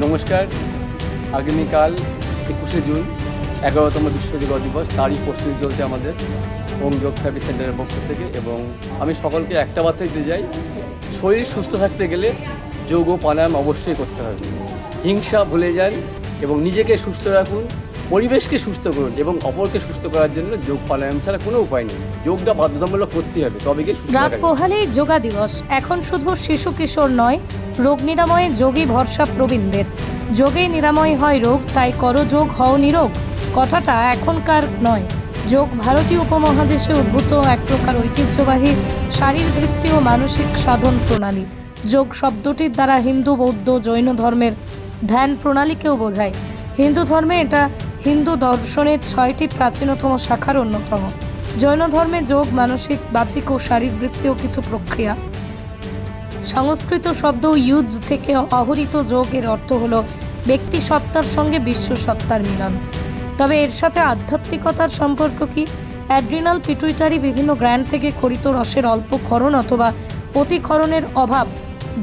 নমস্কার। আগামীকাল একুশে জুন, এগারোতম বিশ্ব যোগ দিবস, তারই প্রস্তুতি চলছে আমাদের হোম যোগ থেরাপি সেন্টারের পক্ষ থেকে এবং আমি সকলকে একটা বার্তাই দিতে যাই, শরীর সুস্থ থাকতে গেলে যোগ ও প্রাণায়াম অবশ্যই করতে হবে। হিংসা ভুলে যান এবং নিজেকে সুস্থ রাখুন। পরিবেশকে সুস্থ করুন এবং অপরকে সুস্থ করার জন্য যোগ প্রাণায়াম ছাড়া কোনো উপায় নেই। যোগটা বাধ্যতামূলক করতে হবে তবে সুস্থ রাত। পোহালেই যোগা দিবস। এখন শুধু শিশু কিশোর নয় রোগ নিরাময়ে যোগী ভরসা প্রবীণদের। যোগেই নিরাময় হয় রোগ তাই করো যোগ হও নিরোগ। কথাটা এখনকার নয়। যোগ ভারতীয় উপমহাদেশে উদ্ভূত এক প্রকার ঐতিহ্যবাহী শারীরবৃত্তি ও মানসিক সাধন প্রণালী। যোগ শব্দটির দ্বারা হিন্দু বৌদ্ধ জৈন ধর্মের ধ্যান প্রণালীকেও বোঝায়। হিন্দু ধর্মে এটা হিন্দু দর্শনের ছয়টি প্রাচীনতম শাখার অন্যতম। জৈন ধর্মে যোগ, মানসিক, বাচিক ও শারীরবৃত্তীয় কিছু প্রক্রিয়া। সংস্কৃত শব্দ ইউজ থেকে অহরিত যোগের অর্থ হল ব্যক্তি সত্তার সঙ্গে বিশ্ব সত্তার মিলন। তবে এর সাথে আধ্যাত্মিকতার সম্পর্ক কি? অ্যাড্রিনাল পিটুইটারি বিভিন্ন গ্র্যান্ড থেকে খরিত রসের অল্প ক্ষরণ অথবা অতিক্ষরণের অভাব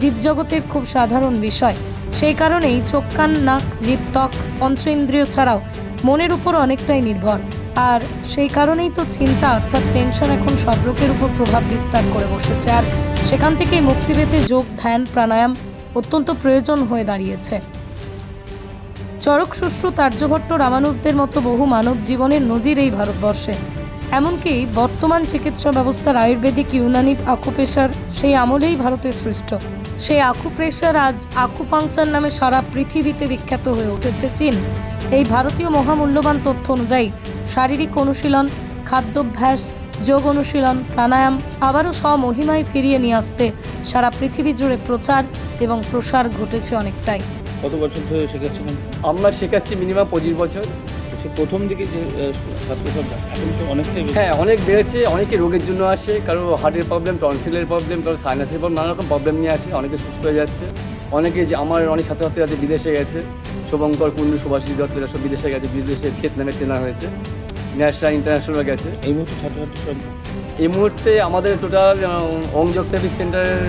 জীবজগতের খুব সাধারণ বিষয়। সেই কারণেই চোখ, কান, নাক জীব ত্বক পঞ্চ ইন্দ্রিয় ছাড়াও মনের উপর অনেকটাই নির্ভর। আর সেই কারণেই তো চিন্তা অর্থাৎ টেনশন এখন সব রোগের উপর প্রভাব বিস্তার করে বসেছে। আর সেখান থেকেই মুক্তি পেতে যোগ, ধ্যান, প্রাণায়াম অত্যন্ত প্রয়োজন হয়ে দাঁড়িয়েছে। চরক শুশ্রুত আর্যভট্ট রামানুজদের মতো বহু মানব জীবনের নজির এই ভারতবর্ষে। এমনকি বর্তমান চিকিৎসা ব্যবস্থার আয়ুর্বেদিক, ইউনানি, আকুপেশার সেই আমলেই ভারতে সৃষ্ট। সেই আকুপ্রেশার আজ আকুপাংচার নামে সারা পৃথিবীতে বিখ্যাত হয়ে উঠেছে চীন। এই ভারতীয় মহামূল্যবান তথ্য অনুযায়ী শারীরিক অনুশীলন, খাদ্যাভ্যাস, যোগ অনুশীলন, প্রাণায়াম আবারও স্বমহিমায় ফিরিয়ে নিয়ে আসতে সারা পৃথিবী জুড়ে প্রচার এবং প্রসার ঘটেছে অনেকটাই। কত বছর ধরে শেখাচ্ছিলেন আমরা শেখাচ্ছি মিনিমাম পঁচিশ বছর। সে প্রথম দিকে যে আহ, এখন তো অনেকটাই হ্যাঁ অনেক বেড়েছে অনেকে রোগের জন্য আসে কারও হার্টের প্রবলেম টনসিলের প্রবলেম কারও সাইনাসের প্রবলেম নানা রকম প্রবলেম নিয়ে আসে অনেকে সুস্থ হয়ে যাচ্ছে। অনেকে যে আমার অনেক ছাত্রছাত্রী আছে বিদেশে গেছে শুভঙ্কর কুণ্ডু সুভাষিস দত্ত এরা সব বিদেশে গেছে বিদেশে ভিয়েতনামে ট্রেনার হয়েছে ন্যাশনাল ইন্টারন্যাশনাল গেছে। এই মুহূর্তে ছাত্রছাত্রী সব এই মুহূর্তে আমাদের টোটাল অংযোগ থেরাপি সেন্টারের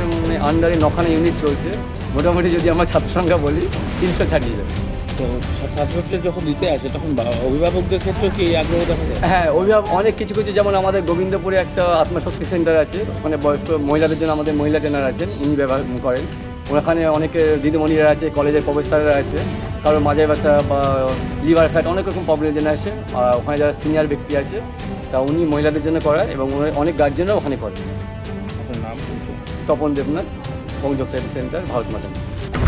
আন্ডারে নখানা ইউনিট চলছে। মোটামুটি যদি আমার ছাত্র সংখ্যা বলি তিনশো ছাড়িয়ে যাবে। তো ছাত্রছাত্রীরা যখন দিতে আসে তখন অভিভাবকদের ক্ষেত্রে কি আগ্রহ দেখা যায়? হ্যাঁ অভিভাবক অনেক কিছু কিছু যেমন আমাদের গোবিন্দপুরে একটা আত্মশক্তি সেন্টার আছে ওখানে বয়স্ক মহিলাদের জন্য আমাদের মহিলা ট্রেনার আছেন উনি ব্যবহার করেন। ওখানে অনেকে দিদিমণিরা আছে কলেজের প্রফেসররা আছে কারোর মাজায় ব্যথা বা লিভার ফ্যাট অনেক রকম প্রবলেমের জন্য আসে। আর ওখানে যারা সিনিয়র ব্যক্তি আছে তা উনি মহিলাদের জন্য করায় এবং অনেক গার্জেনও ওখানে করে আপনার নাম তপন দেবনাথ থেরাপি সেন্টার ভারত মাতা।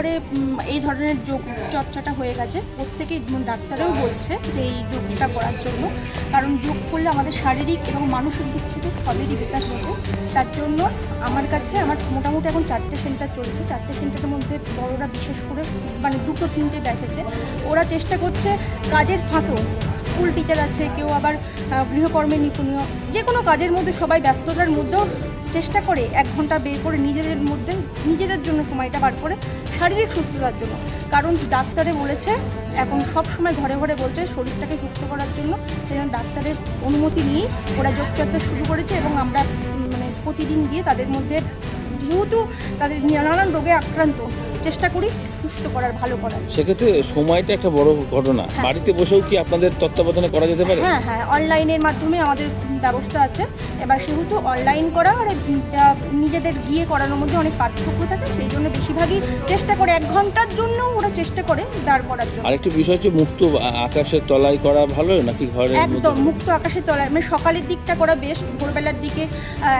ঘরে এই ধরনের যোগ চর্চাটা হয়ে গেছে। প্রত্যেকেই ডাক্তারও বলছে যে এই যোগটা করার জন্য। কারণ যোগ করলে আমাদের শারীরিক এবং মানসিক দিক থেকে সবেরই বিকাশ হতো তার জন্য আমার কাছে, আমার মোটামুটি এখন চারটে সেন্টার চলছে। চারটে সেন্টারের মধ্যে বড়রা বিশেষ করে মানে দুটো তিনটে ব্যাচ আছে ওরা চেষ্টা করছে কাজের ফাঁকেও স্কুল টিচার আছে, কেউ আবার গৃহকর্মে নিপুণীয় যে কোনো কাজের মধ্যে সবাই ব্যস্ততার মধ্যেও চেষ্টা করে এক ঘণ্টা বের করে নিজেদের মধ্যে, নিজেদের জন্য সময়টা বার করে শারীরিক সুস্থতার জন্য। কারণ ডাক্তারে বলেছে, এখন সব সময় ঘরে ঘরে বলছে শরীরটাকে সুস্থ করার জন্য, সেই জন্য ডাক্তারের অনুমতি নিয়ে ওরা যোগচর্চা শুরু করেছে এবং আমরা মানে প্রতিদিন গিয়ে তাদের মধ্যে যেহেতু তাদের নানান রোগে আক্রান্ত, চেষ্টা করি সুস্থ করার ভালো করার। সেক্ষেত্রে সময়টা একটা বড় ঘটনা। হ্যাঁ। বাড়িতে বসেও কি আপনাদের তত্ত্বাবধানে করা যেতে পারে? হ্যাঁ হ্যাঁ অনলাইনের মাধ্যমে আমাদের ব্যবস্থা আছে। এবার সেহেতু অনলাইন করা আর নিজেদের গিয়ে করানোর মধ্যে অনেক পার্থক্য থাকে সেই জন্য বেশিরভাগই চেষ্টা করে এক ঘণ্টার জন্য ওরা চেষ্টা করে দাঁড় করার জন্য। আরেকটি বিষয় হচ্ছে মুক্ত আকাশের তলায় করা ভালো নাকি ঘরের একদম মুক্ত আকাশের তলায়। মানে সকালের দিকটা করা বেস্ট ভোরবেলার দিকে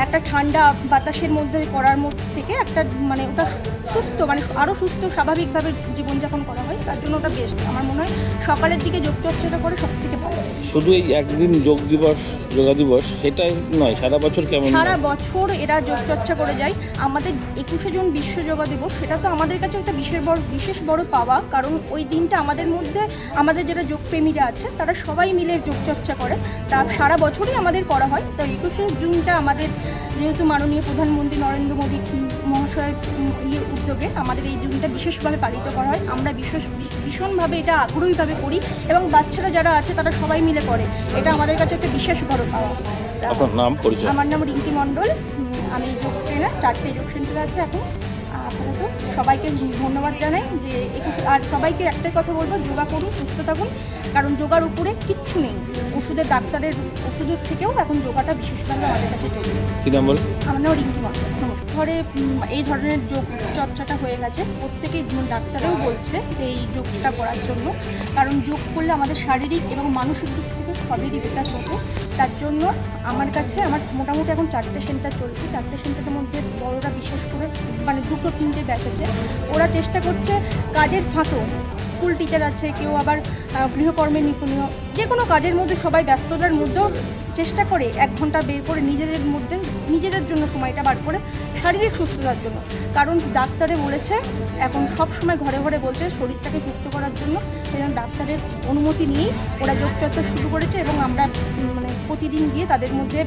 একটা ঠান্ডা বাতাসের মধ্যে করার মধ্যে থেকে একটা মানে ওটা সুস্থ মানে আরও সুস্থ স্বাভাবিকভাবে জীবনযাপন করা হয় তার জন্য ওটা বেস্ট আমার মনে হয় সকালের দিকে যোগচর্চাটা করে সব থেকে ভালো। শুধু এই একদিন যোগ দিবস যোগা দিবস সেটাই নয়, সারা বছর কেমন সারা বছর এরা যোগ চর্চা করে যায়। আমাদের একুশে জুন বিশ্ব যোগা দিবস, সেটা তো আমাদের কাছে একটা বিশেষ বড় বিশেষ বড় পাওয়া, কারণ ওই দিনটা আমাদের মধ্যে, আমাদের যারা যোগপ্রেমীরা আছে, তারা সবাই মিলে যোগ চর্চা করে। তা সারা বছরই আমাদের করা হয়। তো একুশে জুনটা আমাদের যেহেতু মাননীয় প্রধানমন্ত্রী নরেন্দ্র মোদী মহাশয়ের ইয়ে উদ্যোগে আমাদের এই দিনটা বিশেষভাবে পালিত করা হয়। আমরা বিশেষ ভীষণভাবে এটা আগ্রহীভাবে করি এবং বাচ্চারা যারা আছে তারা সবাই মিলে করে। এটা আমাদের কাছে একটা বিশেষ বড় পাওয়া। আপনার নাম পরিচয়? আমার নাম রিঙ্কি মণ্ডল। আমি যোগ ট্রেনার চারটে যোগ সেন্টার আছে এখন। আপাতত সবাইকে ধন্যবাদ জানাই যে আর সবাইকে একটাই কথা বলব যোগা করুন সুস্থ থাকুন। কারণ যোগার উপরে কিচ্ছু নেই। ওষুধের ডাক্তারের ওষুধের থেকেও এখন যোগাটা বিশেষভাবে আমাদের কাছে চলবে কি নাম বল? আমার নাম রিঙ্কি মণ্ডল ঘরে এই ধরনের যোগ চর্চাটা হয়ে গেছে। প্রত্যেকেই ডাক্তারেও বলছে যে এই যোগটা করার জন্য। কারণ যোগ করলে আমাদের শারীরিক এবং মানসিক দিক থেকে সবেরই বিকাশ হতো। তার জন্য আমার কাছে আমার মোটামুটি এখন চারটে সেন্টার চলছে। চারটে সেন্টারের মধ্যে বড়রা বিশেষ করে মানে দুটো তিনটে ব্যাচ আছে। ওরা চেষ্টা করছে কাজের ফাঁকেও স্কুল টিচার আছে, কেউ আবার গৃহকর্মে নিপুণীয় যে কোনো কাজের মধ্যে সবাই ব্যস্ততার মধ্যেও চেষ্টা করে এক ঘণ্টা বের করে নিজেদের মধ্যে, নিজেদের জন্য সময়টা বার করে শারীরিক সুস্থতার জন্য। কারণ ডাক্তারে বলেছে, এখন সব সময় ঘরে ঘরে বলছে শরীরটাকে সুস্থ করার জন্য সেই ডাক্তারের অনুমতি নিয়েই ওরা যোগচর্চা শুরু করেছে এবং আমরা মানে প্রতিদিন গিয়ে তাদের মধ্যে,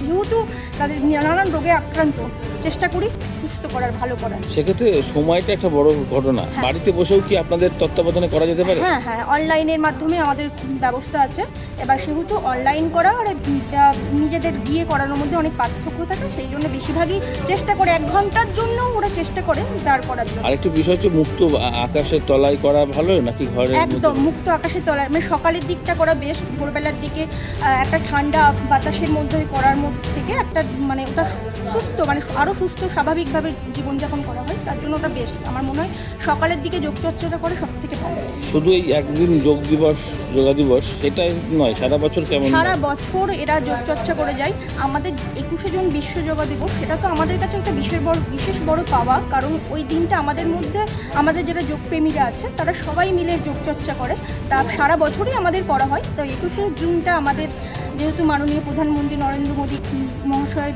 যেহেতু তাদের নানান রোগে আক্রান্ত, চেষ্টা করি সুস্থ করার ভালো করার। সেক্ষেত্রে সময়টা একটা বড় ঘটনা। হ্যাঁ। বাড়িতে বসেও কি আপনাদের তত্ত্বাবধানে করা যেতে পারে? হ্যাঁ হ্যাঁ অনলাইনের মাধ্যমে আমাদের ব্যবস্থা আছে। এবার সেহেতু অনলাইন করা আর নিজেদের গিয়ে করানোর মধ্যে অনেক পার্থক্য থাকে সেই জন্য বেশিরভাগই চেষ্টা করে এক ঘণ্টার জন্য ওরা চেষ্টা করে দাঁড় করার জন্য। আরেকটি বিষয় হচ্ছে মুক্ত আকাশের তলায় করা ভালো নাকি মধ্যে? একদম মুক্ত আকাশের তলায়। মানে সকালের দিকটা করা বেশ ভোরবেলার দিকে একটা ঠান্ডা বাতাসের মধ্যে করার মধ্যে থেকে একটা মানে ওটা সুস্থ মানে আরও সুস্থ স্বাভাবিকভাবে জীবনযাপন করা হয় তার জন্য ওটা বেস্ট আমার মনে হয় সকালের দিকে যোগচর্চাটা করে সব থেকে ভালো শুধু এই একদিন যোগ দিবস যোগা দিবস সেটাই নয় সারা বছর কেমন সারা বছর এরা যোগচর্চা করে যায়। আমাদের একুশে জন বিশ্ব যোগা দিবস সেটা তো আমাদের কাছে একটা বিশেষ বড় বিশেষ বড় পাওয়া কারণ ওই দিনটা আমাদের মধ্যে আমাদের যারা যোগপ্রেমীরা আছে তারা সবাই মিলে যোগচর্চা করে। তা সারা বছরই আমাদের করা হয়। তো একুশে জুনটা আমাদের যেহেতু মাননীয় প্রধানমন্ত্রী নরেন্দ্র মোদী মহাশয়ের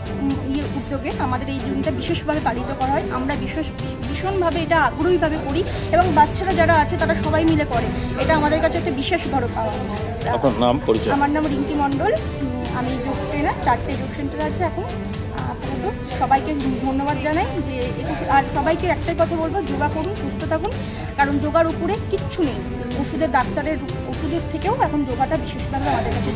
ইয়ে উদ্যোগে আমাদের এই দিনটা বিশেষভাবে পালিত করা হয়। আমরা বিশেষ ভীষণভাবে এটা আগ্রহীভাবে করি এবং বাচ্চারা যারা আছে তারা সবাই মিলে করে। এটা আমাদের কাছে একটা বিশেষ বড় পাওয়া। তা- আপনার নাম পরিচয়? আমার নাম রিঙ্কি মণ্ডল। আমি যোগ ট্রেনার চারটে যোগ সেন্টার আছে এখন। আপাতত সবাইকে ধন্যবাদ জানাই যে আর সবাইকে একটাই কথা বলব যোগা করুন সুস্থ থাকুন। কারণ যোগার উপরে কিচ্ছু নেই। ওষুধের ডাক্তারের ওষুধের থেকেও এখন যোগাটা বিশেষভাবে আমাদের কাছে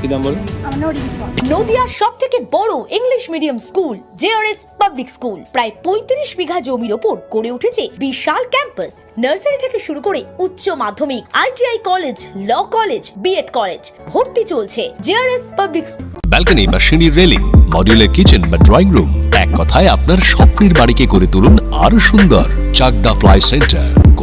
কি নাম বল আমার নাম রিঙ্কি নদিয়ার সব থেকে বড় English medium school JRS public school প্রায় পঁয়ত্রিশ বিঘা জমির ওপর গড়ে উঠেছে বিশাল ক্যাম্পাস নার্সারি থেকে শুরু করে উচ্চ মাধ্যমিক ITI college law college BEd college ভর্তি চলছে জেআরএস পাবলিক ব্যালকনি বা সিঁড়ির রেলিং মডিউলার কিচেন বা ড্রয়িং রুম এক কথায় আপনার স্বপ্নের বাড়িকে করে তুলুন আরও সুন্দর Chakdaha ply centre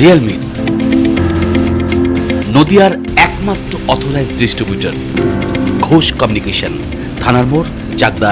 Realme নদিয়ার একমাত্র অথরাইজ ডিস্ট্রিবিউটার ঘোষ কমিউনিকেশন থানার মোড় চাকদা